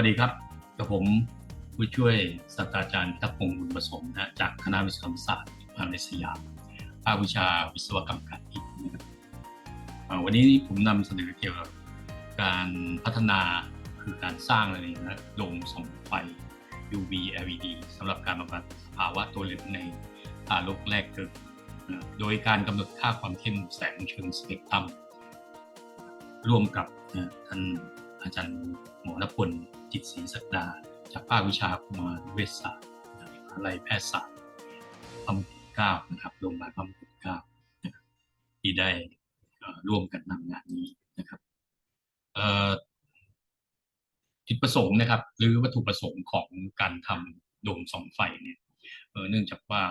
วัสดีครับกับผมผู้ช่วยศาสตราจารย์ทักษ์พงศ์บุญประสมนะจากคณะวิศวกรรมศาสตร์มหาวิทยาลัยสยามภาควิชาวิศวกรรมการอิฐนะครับวันนี้ผมนำเสนอเกี่ยวกับการพัฒนาคือการสร้างอะไรนะโดมส่องไฟ UV LED สำหรับการบำบัดสภาวะตัวเหลืองในทารกแรกเกิดโดยการกำหนดค่าความเข้มแสงเชิงสเปกตรัมร่วมกับท่านอาจารย์หมอนพล จิตศรีสักดา จากภาควิชากุมารเวชศาสตร์มหาวิทยาลัยแพทยศาสตร์พมกุฎเก้านะครับโรงพยาบาลพมกุฎเก้าที่ได้ร่วมกันนำงานนี้นะครับจุดประสงค์นะครับ หรือวัตถุประสงค์ของการทำโดมสองไฟเนี่ยเนื่องจากว่า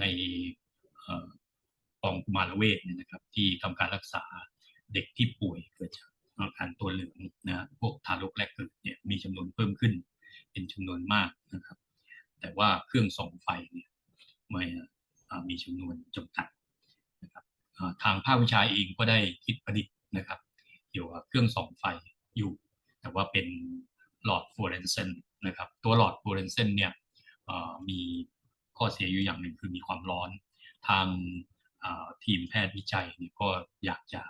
ในกองกุมารเวชเนี่ยนะครับ ที่ทำการรักษาเด็กที่ป่วยเกิดจากอาการตัวเหลืองนะฮะพวกทารกแรกเกิด เนี่ยมีจำนวนเพิ่มขึ้น เป็นจำนวนมากนะครับ แต่ว่าเครื่องส่องไฟเนี่ยไม่มีจำนวนจำกัดนะครับทางภาควิชาเองก็ได้คิดประดิษฐ์นะครับ เกี่ยวกับเครื่องส่องไฟอยู่ แต่ว่าเป็นหลอดฟลูออเรนเซนต์นะครับ ตัวหลอดฟลูออเรนเซนต์เนี่ยมีข้อเสียอยู่อย่างหนึ่งคือมีความร้อน ทางทีมแพทย์วิจัยเนี่ยก็อยากจะ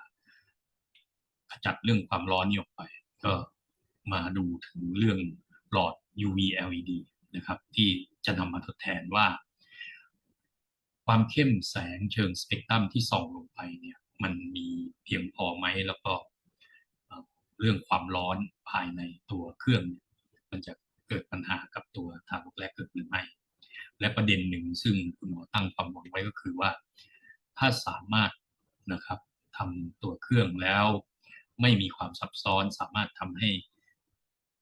ขจัดเรื่องความร้อนนี้ออกไป ก็ มาดูถึงเรื่องหลอด UV LED นะครับ ที่จะนำมาทดแทนว่า ความเข้มแสงเชิงสเปกตรัมที่ส่องลงไปเนี่ยมันมีเพียงพอไหมแล้วก็เรื่องความร้อนภายในตัวเครื่อง มันจะเกิดปัญหากับตัวทารกแรกเกิดหรือไม่ และประเด็นหนึ่งซึ่งคุณหมอตั้งความหวังไว้ก็คือว่า ถ้าสามารถนะครับทำตัวเครื่องแล้วไม่มีความซับซ้อนสามารถทำให้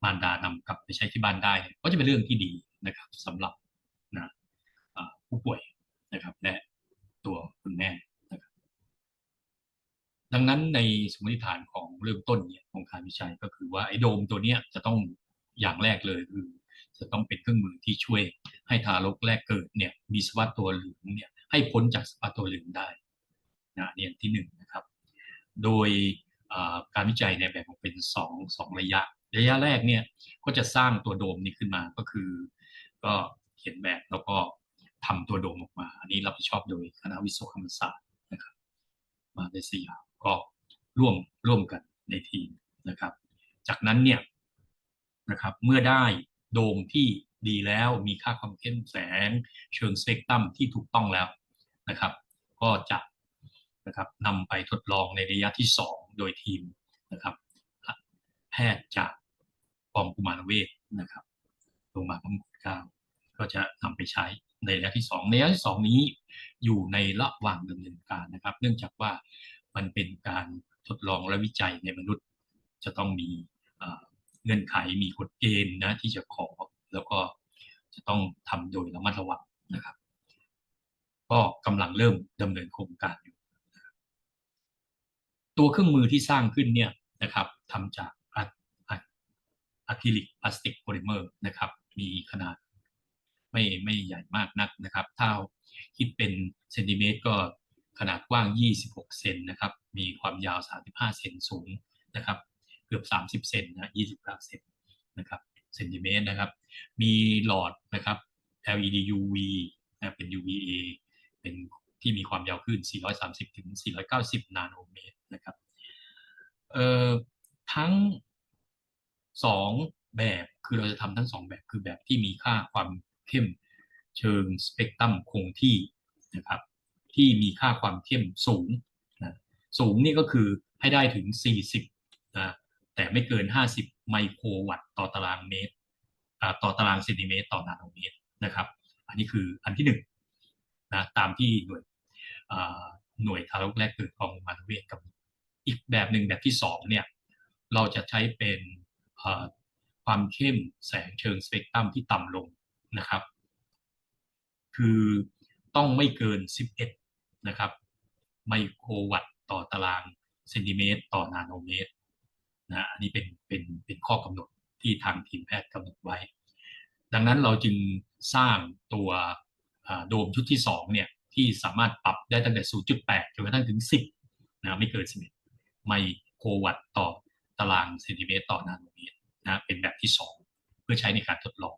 มารดานำกลับไปใช้ที่บ้านได้ ก็จะเป็นเรื่องที่ดีนะครับสำหรับนะผู้ป่วยนะครับและตัวคุณแม่นะครับดังนั้นในสมมติฐานของเริ่มต้นเนี่ยของการวิจัยก็คือว่าไอ้โดมตัวเนี้ยจะต้องอย่างแรกเลยคือจะต้องเป็นเครื่องมือที่ช่วยให้ทารกแรกเกิดเนี่ยมีสภาพตัวเหลืองเนี่ยให้พ้นจากสภาพตัวเหลืองได้นะเนี่ยที่หนึ่งนะครับ โดยการวิจัยเนี่ยแบ่งออกเป็นสองสองระยะ ระยะแรกเนี่ยก็จะสร้างตัวโดมนี้ขึ้นมาก็คือ ก็เขียนแบบแล้วก็ทำตัวโดมออกมา อันนี้รับผิดชอบโดยคณะวิศวกรรมศาสตร์นะครับมาในสยามก็ร่วมร่วมกันในทีมนะครับ จากนั้นเนี่ยนะครับเมื่อได้โดมที่ดีแล้วมีค่าความเข้มแสง เชิงสเปกตรัมที่ถูกต้องแล้วนะครับ ก็จะนะครับนำไปทดลองในระยะที่ 2 โดยทีมนะครับ แพทย์จาก กองกุมารเวชนะครับโรงพยาพระมงกุฎเกล้าก็จะนำไปใช้ในระยะที่2ในระยะที่2นี้อยู่ในระหว่างดำเนินการนะครับ เนื่องจากว่ามันเป็นการทดลองและวิจัยในมนุษย์ จะต้องมีเงื่อนไขมีกฎเกณฑ์นะที่จะขอแล้วก็จะต้องทำโดยระมัดระวังนะครับ ก็กำลังเริ่มดำเนินโครงการอยู่ตัวเครื่องมือที่สร้างขึ้นเนี่ยนะครับทำจาก อะคริลิกพลาสติกโพลิเมอร์นะครับ มีขนาดไม่ไม่ใหญ่มากนักนะครับ ถ้าคิดเป็นเซนติเมตรก็ขนาดกว้าง 26 เซนนะครับ มีความยาว 35 เซนสูงนะครับ เกือบ 30 เซนนะ 29 เซนนะครับ เซนติเมตรนะครับ มีหลอดนะครับ LED UV นะเป็น UVA เป็นที่มีความยาวคลื่น430 ถึง 490 นาโนเมตรนะครับ เอ่อทั้ง สองแบบคือเราจะทำทั้งสองแบบคือแบบที่มีค่าความเข้มเชิงสเปกตรัมคงที่นะครับที่มีค่าความเข้มสูงนะสูงนี่ก็คือให้ได้ถึง 40นะแต่ไม่เกิน 50 ไมโครวัตต์ต่อตารางเมตรต่อตารางเซนติเมตรต่อนาโนเมตรนะครับ อันนี้คืออันที่หนึ่งนะตามที่หน่วยหน่วยทารกแรกเกิดของโรงพยาบาลเวชกำหนดอีกแบบหนึ่งแบบที่สองเนี่ยเราจะใช้เป็น ความเข้มแสงเชิงสเปกตรัมที่ต่ำลงนะครับ คือต้องไม่เกิน 11 นะครับไมโครวัตต์ต่อตารางเซนติเมตร ต่อนาโนเมตรนะอันนี้เป็นเป็นเป็นข้อกำหนดที่ทางทีมแพทย์กำหนดไว้ ดังนั้นเราจึงสร้างตัวโดมชุดที่2เนี่ยที่สามารถปรับได้ตั้งแต่ 0.8 จนกระทั่งถึง 10นะไม่เกิน11ไมโครวัตต์ต่อารางเซนติเมตรต่อนาโนเมตรนะเป็นแบบที่พื่อใช้ในการทดลอง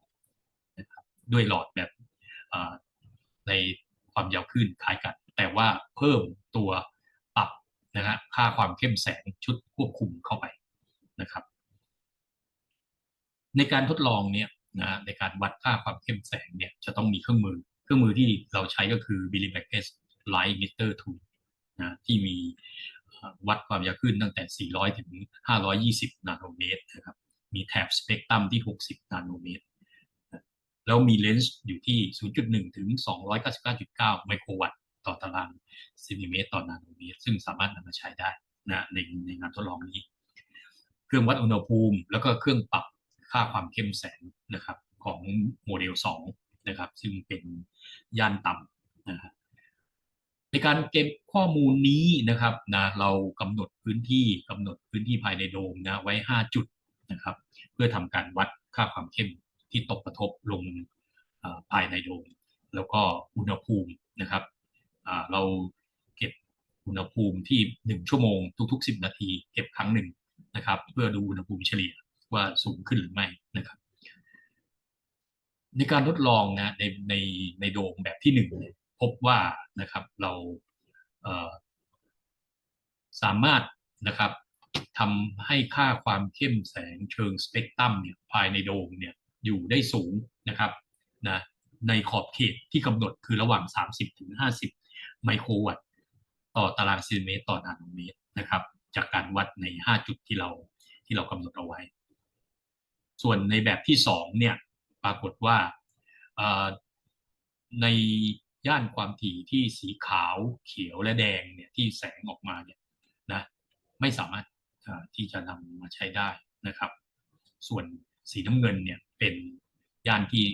นะครับด้วยหลอดแบบในความยาวคลื่นคล้ายกัน แต่ว่าเพิ่มตัวปรับนะฮะค่าความเข้มแสงชุดควบคุมเข้าไปนะครับ ในการทดลองเนี่ยนะในการวัดค่าความเข้มแสงเนี่ยจะต้องมีเครื่องมือ เครื่องมือที่เราใช้ก็คือ b i l l i m a c s Light Emitter Tool นะที่มี วัดความยาวคลื่นตั้งแต่ 400 ถึง 520 นาโนเมตรนะครับมีแถบสเปกตรัมที่ 60 นาโนเมตร แล้วมีเลนส์อยู่ที่ 0.1 ถึง 299.9 ไมโครวัตต์ต่อตารางเซนติเมตรต่อนาโนเมตร ซึ่งสามารถนำมาใช้ได้นะในในงานทดลองนี้ เครื่องวัดอุณหภูมิ แล้วก็เครื่องปรับค่าความเข้มแสงนะครับของโมเดล 2 นะครับ ซึ่งเป็นย่านต่ำนะครับ ในการเก็บข้อมูลนี้นะครับนะเรากำหนดพื้นที่กำหนดพื้นที่ภายในโดมนะไว้ 5 จุดนะครับเพื่อทำการวัดค่าความเข้มที่ตกกระทบลงภายในโดม แล้วก็อุณหภูมินะครับเราเก็บอุณหภูมิที่ 1 ชั่วโมงทุก ๆ 10 นาที เก็บครั้งหนึ่งนะครับ เพื่อดูอุณหภูมิเฉลี่ยว่าสูงขึ้นหรือไม่นะครับ ในการทดลองนะในในในโดมแบบที่หนึ่งเนี่ย พบว่านะครับเราเสามารถนะครับทำให้ค่าความเข้มแสงเชิงสเปกตรัมเนี่ยภายในโดมเนี่ยอยู่ได้สูงนะครับนะในขอบเขตที่กำหนดคือระหว่าง 30ถึง50 ไมโครวัตต์ต่อตารางเซนติเมตรต่อนาโนเมตรนะครับ จากการวัดใน 5 จุดที่เราที่เรากำหนดเอาไว้ ส่วนในแบบที่ 2 เนี่ยปรากฏว่าใน ย่านความถี่ที่สีขาวเขียวและแดงเนี่ยที่แสงออกมาเนี่ยนะไม่สามารถที่จะนำมาใช้ได้นะครับ ส่วนสีน้ำเงินเนี่ยเป็นย่านที่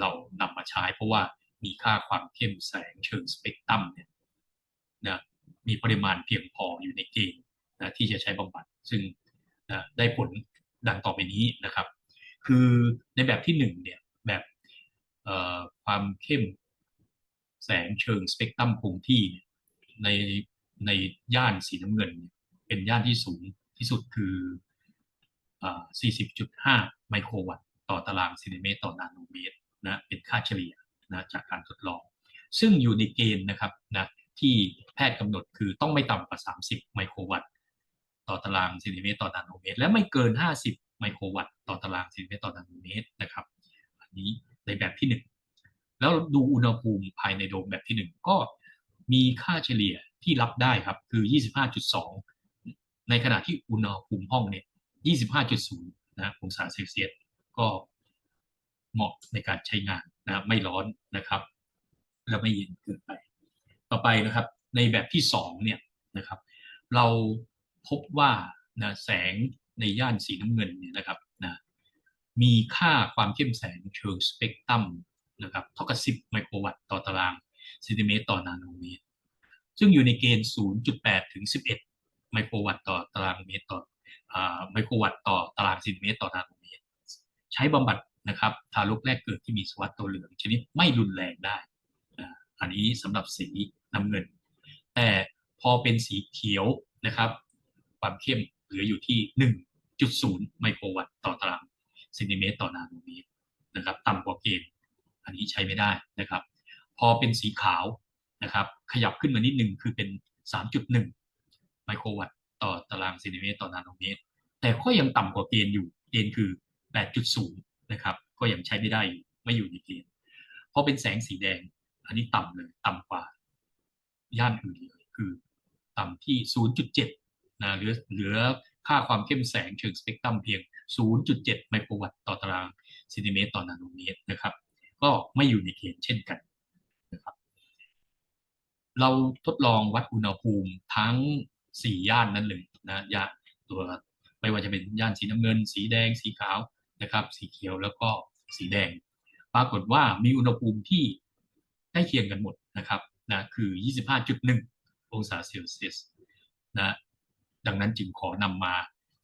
เรานำมาใช้ เพราะว่ามีค่าความเข้มแสงเชิงสเปกตรัมเนี่ยนะมีปริมาณเพียงพออยู่ในเกณฑ์นะที่จะใช้บำบัด ซึ่งนะได้ผลดังต่อไปนี้นะครับ คือในแบบที่1เนี่ยแบบความเข้ม แสงเชิงสเปกตรัมคงที่ในในย่านสีน้ำเงิน เป็นย่านที่สูงที่สุดคือ 40.5 ไมโครวัตต์ต่อตารางเซนติเมตรต่อนาโนเมตรนะเป็นค่าเฉลี่ยนะจากการทดลอง ซึ่งอยู่ในเกณฑ์นะครับนะที่แพทย์กำหนดคือต้องไม่ต่ำกว่า 30 ไมโครวัตต์ต่อตารางเซนติเมตรต่อนาโนเมตร และไม่เกิน 50 ไมโครวัตต์ต่อตารางเซนติเมตรต่อนาโนเมตรนะครับ อันนี้ในแบบที่ 1 แล้วดูอุณหภูมิภายในโดมแบบที่1ก็มีค่าเฉลี่ยที่รับได้ครับ คือ 25.2 ในขณะที่อุณหภูมิห้องเนี่ย 25.0 นะองศาเซลเซียสก็เหมาะในการใช้งานนะไม่ร้อนนะครับ และไม่เย็นเกินไป ต่อไปนะครับ ในแบบที่2เนี่ยนะครับ เราพบว่านะแสงในย่านสีน้ำเงินเนี่ยนะครับนะมีค่าความเข้มแสงเชิงสเปกตรัม นะครับเท่ากับ 10 ไมโครวัตต์ต่อตารางเซนติเมตรต่อนาโนเมตร ซึ่งอยู่ในเกณฑ์ 0.8 ถึง 11 ไมโครวัตต์ต่อตารางเมตรต่อไมโครวัตต์ต่อตารางเซนติเมตรต่อนาโนเมตร ใช้บำบัดนะครับทารกแรกเกิดที่มีสวัสดตัวเหลืองชนิดไม่รุนแรงได้ อันนี้สำหรับสีน้ำเงิน แต่พอเป็นสีเขียวนะครับความเข้มเหลืออยู่ที่ 1.0 ไมโครวัตต์ต่อตารางเซนติเมตรต่อนาโนเมตรนะครับต่ ใช้ไม่ได้นะครับ พอเป็นสีขาวนะครับ ขยับขึ้นมานิดนึงคือเป็น 3.1 ไมโครวัตต์ต่อตารางเซนติเมตรต่อนาโนเมตร แต่ก็ยังต่ำกว่าเกณฑ์อยู่เกณฑ์คือ 8.0 นะครับ ก็ยังใช้ไม่ได้อยู่ไม่อยู่ในเกณฑ์พอเป็นแสงสีแดง อันนี้ต่ำเลยต่ำกว่า ย่านอื่นเลยคือต่ำที่ 0.7 นะเหลือเหลือค่าความเข้มแสงเชิงสเปกตรัมเพียง 0.7 ไมโครวัตต์ต่อตารางเซนติเมตรต่อนาโนเมตรนะครับ ก็ไม่อยู่ในเกณฑ์เช่นกันนะครับ เราทดลองวัดอุณหภูมิทั้ง 4 ย่านนั้นเลยนะย่านตัวไม่ว่าจะเป็นย่านสีน้ำเงิน สีแดง สีขาวนะครับ สีเขียวแล้วก็สีแดง ปรากฏว่ามีอุณหภูมิที่ใกล้เคียงกันหมดนะครับนะคือ 25.1 องศาเซลเซียสนะดังนั้นจึงขอนำมา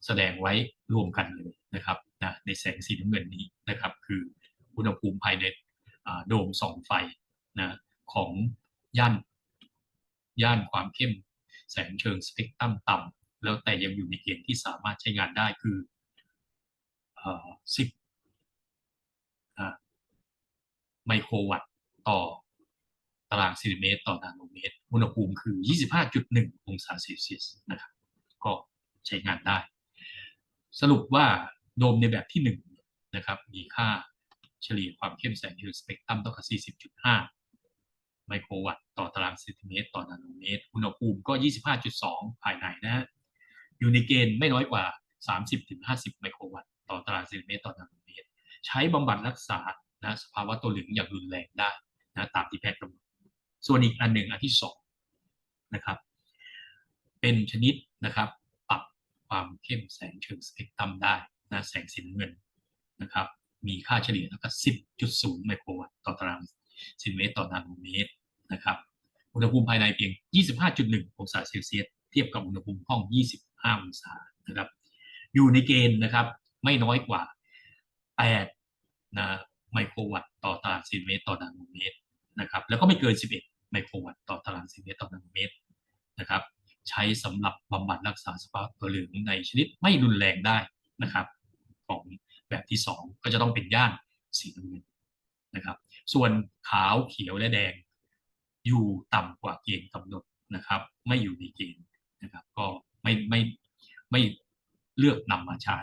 แสดงไว้รวมกันเลยนะครับนะในแสงสีน้ำเงินนี้นะครับ คืออุณหภูมิภายใน โดมส่องไฟนะของย่านย่านความเข้มแสงเชิงสเปกตรัมต่ำแล้วแต่ยังอยู่ในเกณฑ์ที่สามารถใช้งานได้คือสิบไมโครวัตต์ต่อตารางเซนติเมตร ต่อนาโนเมตร อุณหภูมิคือ 25.1 องศาเซลเซียสนะครับ ก็ใช้งานได้ สรุปว่าโดมในแบบที่1นะครับ มีค่า เฉลี่ยความเข้มแสงเชิงสเปกตรัมเท่ากับ 40.5 ไมโครวัตต์ต่อตารางเซนติเมตร ต่อนาโนเมตร อุณหภูมิก็ 25.2 ภายในนะฮะอยู่ในเกณฑ์ไม่น้อยกว่า 30-50 ไมโครวัตต์ต่อตารางเซนติเมตร ต่อนาโนเมตร ใช้บำบัดรักษานะสภาวะตัวเหลืองอย่างรุนแรงได้นะตามที่แพทย์กำหนดส่วนอีกอันหนึ่งอันที่สองนะครับเป็นชนิดนะครับปรับความเข้มแสงเชิงสเปกตรัมได้นะแสงสีน้ำเงินนะครับ มีค่าเฉลี่ยเท่ากับ 10.0 ไมโครวัตต์ต่อตารางเซนติเมตรต่อนาโนเมตรนะครับอุณหภูมิภายในเพียง 25.1 องศาเซลเซียสเทียบกับอุณหภูมิห้อง 25 องศานะครับอยู่ในเกณฑ์นะครับไม่น้อยกว่า 8 นะไมโครวัตต์ต่อตารางเซนติเมตรต่อนาโนเมตรนะครับแล้วก็ไม่เกิน 11 ไมโครวัตต์ต่อตารางเซนติเมตรต่อนาโนเมตรนะครับใช้สำหรับบำบัดรักษาสภาพตัวเหลืองในชนิดไม่รุนแรงได้นะครับ ของ แบบที่ 2 ก็จะต้องเป็นย่านสีน้ำเงินนะครับ ส่วนขาวเขียวและแดง อยู่ต่ำกว่าเกณฑ์กำหนดนะครับ ไม่อยู่ในเกณฑ์นะครับ ก็ไม่ไม่ไม่เลือกนำมาใช้